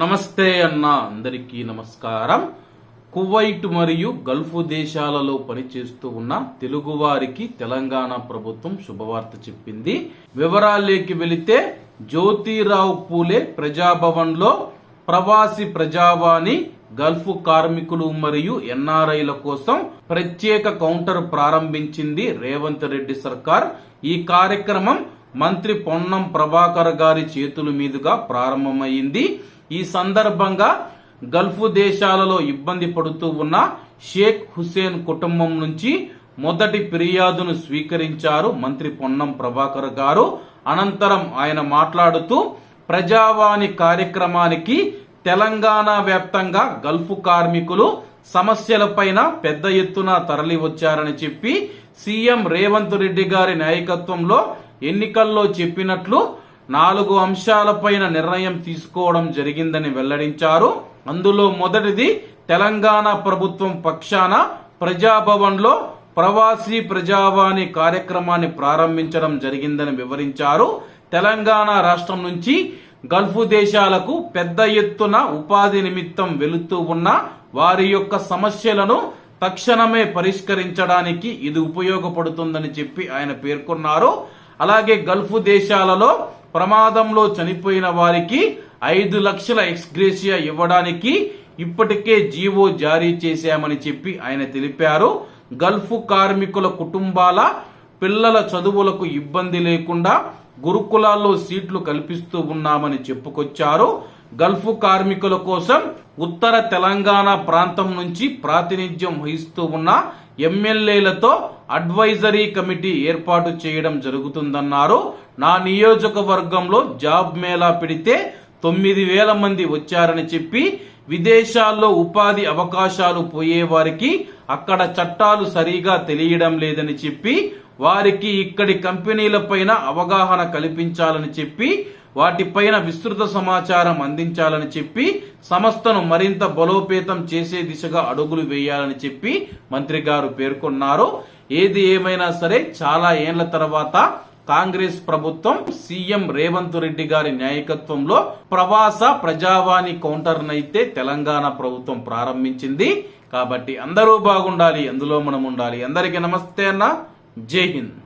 నమస్తే అన్న అందరికీ నమస్కారం. కువైట్ మరియు గల్ఫ్ దేశాలలో పనిచేస్తూ ఉన్న తెలుగువారికి తెలంగాణ ప్రభుత్వం శుభవార్త చెప్పింది. వివరాల్లోకి వెళితే జ్యోతిరావు పూలే ప్రజాభవన్లో ప్రవాసి ప్రజావాణి గల్ఫ్ కార్మికులు మరియు ఎన్ఆర్ఐల కోసం ప్రత్యేక కౌంటర్ ప్రారంభించింది రేవంత్ రెడ్డి సర్కార్. ఈ కార్యక్రమం మంత్రి పొన్నం ప్రభాకర్ గారి చేతుల మీదుగా ప్రారంభమైంది. ఈ సందర్భంగా గల్ఫ్ దేశాలలో ఇబ్బంది పడుతూ ఉన్న షేక్ హుసేన్ కుటుంబం నుంచి మొదటి ఫిర్యాదును స్వీకరించారు మంత్రి పొన్నం ప్రభాకర్ గారు. అనంతరం ఆయన మాట్లాడుతూ ప్రజావాణి కార్యక్రమానికి తెలంగాణ వ్యాప్తంగా గల్ఫ్ కార్మికులు సమస్యలపైన పెద్ద ఎత్తున తరలి వచ్చారని చెప్పి సీఎం రేవంత్ రెడ్డి గారి నాయకత్వంలో ఎన్నికల్లో చెప్పినట్లు నాలుగు అంశాలపైన నిర్ణయం తీసుకోవడం జరిగిందని వెల్లడించారు. అందులో మొదటిది తెలంగాణ ప్రభుత్వం పక్షాన ప్రజాభవన్లో ప్రవాసీ ప్రజావాణి కార్యక్రమాన్ని ప్రారంభించడం జరిగిందని వివరించారు. తెలంగాణ రాష్ట్రం నుంచి గల్ఫ్ దేశాలకు పెద్ద ఎత్తున ఉపాధి నిమిత్తం వెళుతూ ఉన్న వారి యొక్క సమస్యలను తక్షణమే పరిష్కరించడానికి ఇది ఉపయోగపడుతుందని చెప్పి ఆయన పేర్కొన్నారు. అలాగే గల్ఫ్ దేశాలలో ప్రమాదంలో చనిపోయిన వారికి ఐదు లక్షల ఎక్స్గ్రేషియా ఇవ్వడానికి ఇప్పటికే జీవో జారీ చేశామని చెప్పి ఆయన తెలిపారు. గల్ఫ్ కార్మికుల కుటుంబాల పిల్లల చదువులకు ఇబ్బంది లేకుండా గురుకులాల్లో సీట్లు కల్పిస్తూ ఉన్నామని చెప్పుకొచ్చారు. గల్ఫ్ కార్మికుల కోసం ఉత్తర తెలంగాణ ప్రాంతం నుంచి ప్రాతినిధ్యం వహిస్తూ ఉన్న ఎమ్మెల్యేలతో అడ్వైజరీ కమిటీ ఏర్పాటు చేయడం జరుగుతుందన్నారు. నా నియోజకవర్గంలో జాబ్ మేళా పెడితే తొమ్మిది వేల మంది వచ్చారని చెప్పి విదేశాల్లో ఉపాధి అవకాశాలు పోయే వారికి అక్కడ చట్టాలు సరిగా తెలియడం లేదని చెప్పి వారికి ఇక్కడి కంపెనీలపైన అవగాహన కల్పించాలని చెప్పి వాటిపైన విస్తృత సమాచారం అందించాలని చెప్పి సంస్థను మరింత బలోపేతం చేసే దిశగా అడుగులు వేయాలని చెప్పి మంత్రి గారు పేర్కొన్నారు. ఏది ఏమైనా సరే చాలా ఏండ్ల తర్వాత కాంగ్రెస్ ప్రభుత్వం సీఎం రేవంత్ రెడ్డి గారి నాయకత్వంలో ప్రవాస ప్రజావాణి కౌంటర్ నైతే తెలంగాణ ప్రభుత్వం ప్రారంభించింది. కాబట్టి అందరూ బాగుండాలి అందులో మనం ఉండాలి. అందరికీ నమస్తే అన్న. జై హింద్.